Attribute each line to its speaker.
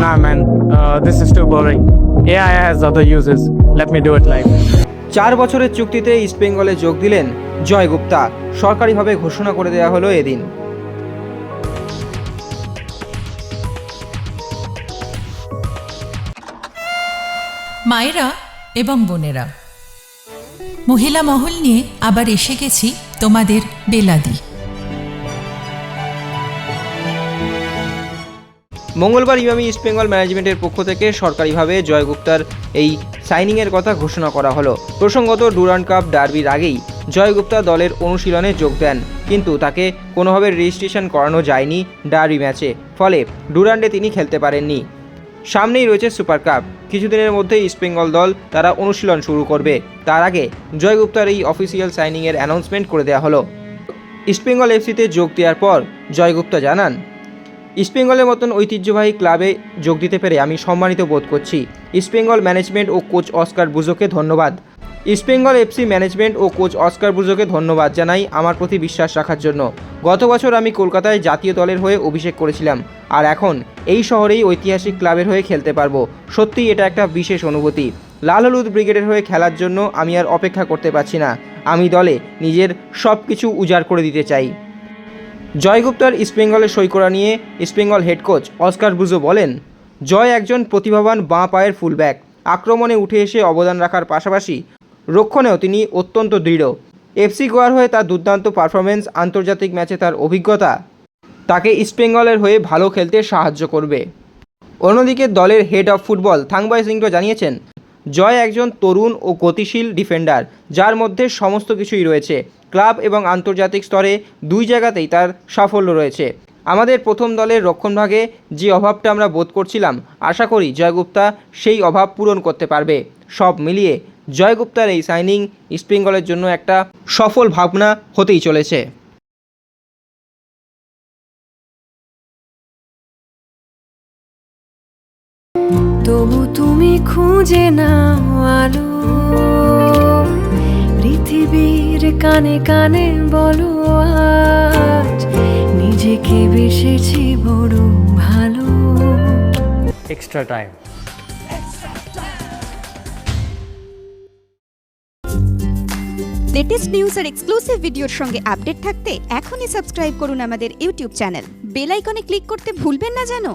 Speaker 1: Nah, man, uh, this is too boring. AI has other uses. Let me do it live.
Speaker 2: চার বছরের চুক্তিতে ইস্টবেঙ্গলে যোগ দিলেন জয় গুপ্তা সরকারিভাবে ঘোষণা করে দেওয়া হলো এদিন
Speaker 3: মায়েরা এবং বোনেরা মহিলা মহল নিয়ে আবার এসে গেছি তোমাদের বেলাদি
Speaker 2: মঙ্গলবার ইমামি ইস্টবেঙ্গল ম্যানেজমেন্টের পক্ষ থেকে সরকারিভাবে জয় গুপ্তার এই সাইনিংয়ের কথা ঘোষণা করা হলো। প্রসঙ্গত, ডুরান্ড কাপ ডার্বির আগেই জয় গুপ্তা দলের অনুশীলনে যোগ দেন, কিন্তু তাকে কোনোভাবে রেজিস্ট্রেশন করানো যায়নি ডার্বি ম্যাচে, ফলে ডুরান্ডে তিনি খেলতে পারেননি। সামনেই রয়েছে সুপার কাপ। কিছুদিনের মধ্যে ইস্টবেঙ্গল দল তারা অনুশীলন শুরু করবে। তার আগে জয় গুপ্তার এই অফিসিয়াল সাইনিংয়ের অ্যানাউন্সমেন্ট করে দেওয়া হলো। ইস্টবেঙ্গল এফসিতে যোগ দেওয়ার পর জয় গুপ্তা জানান ইস্টবেঙ্গলের মতন ঐতিহ্যবাহী ক্লাবে যোগ দিতে পেরে আমি সম্মানিত বোধ করছি। ইস্টবেঙ্গল ম্যানেজমেন্ট ও কোচ অস্কার বুজোকে ধন্যবাদ। ইস্টবেঙ্গল এফসি ম্যানেজমেন্ট ও কোচ অস্কার বুজোকে ধন্যবাদ জানাই আমার প্রতি বিশ্বাস রাখার জন্য। গত বছর আমি কলকাতায় জাতীয় দলের হয়ে অভিষেক করেছিলাম। আর এখন এই শহরেই ঐতিহাসিক ক্লাবের হয়ে খেলতে পারব। সত্যিই এটা একটা বিশেষ অনুভূতি। লাল হলুদ ব্রিগেডের হয়ে খেলার জন্য আমি আর অপেক্ষা করতে পারছি না। আমি দলে নিজের সব কিছু উজাড় করে দিতে চাই। জয় গুপ্তার ইস্টবেঙ্গলের সই করা নিয়ে ইস্টবেঙ্গল হেড কোচ অস্কার বুজো বলেন, জয় একজন প্রতিভাবান বাঁ পায়ের ফুলব্যাক আক্রমণে উঠে এসে অবদান রাখার পাশাপাশি রক্ষণেও তিনি অত্যন্ত দৃঢ়। এফসি গোয়ার হয়ে তার দুর্দান্ত পারফরমেন্স আন্তর্জাতিক ম্যাচে তার অভিজ্ঞতা তাকে ইস্টবেঙ্গলের হয়ে ভালো খেলতে সাহায্য করবে। অন্যদিকে দলের head of football Thangboi Singto জানিয়েছেন জয় একজন তরুণ ও গতিশীল ডিফেন্ডার যার মধ্যে সমস্ত কিছুই রয়েছে। ক্লাব এবং আন্তর্জাতিক স্তরে দুই জায়গাতেই তার সাফল্য রয়েছে। আমাদের প্রথম দলের রক্ষণভাগে যে অভাবটা আমরা বোধ করছিলাম, আশা করি জয়গুপ্তা সেই অভাব পূরণ করতে পারবে। সব মিলিয়ে জয়গুপ্তার এই সাইনিং ইস্টবেঙ্গলের জন্য একটা সফল ভাবনা হতেই চলেছে।
Speaker 4: তবু তুমি খুঁজে নাও আলো। পৃথিবীর কানে কানে বলো আজ নিজেকে বেসেছি বড় ভালো।
Speaker 1: Extra time.
Speaker 5: লেটেস্ট নিউজ আর এক্সক্লুসিভ ভিডিওর সঙ্গে আপডেট থাকতে এখনই সাবস্ক্রাইব করুন আমাদের ইউটিউব চ্যানেল বেল আইকনে ক্লিক করতে ভুলবেন না জানো?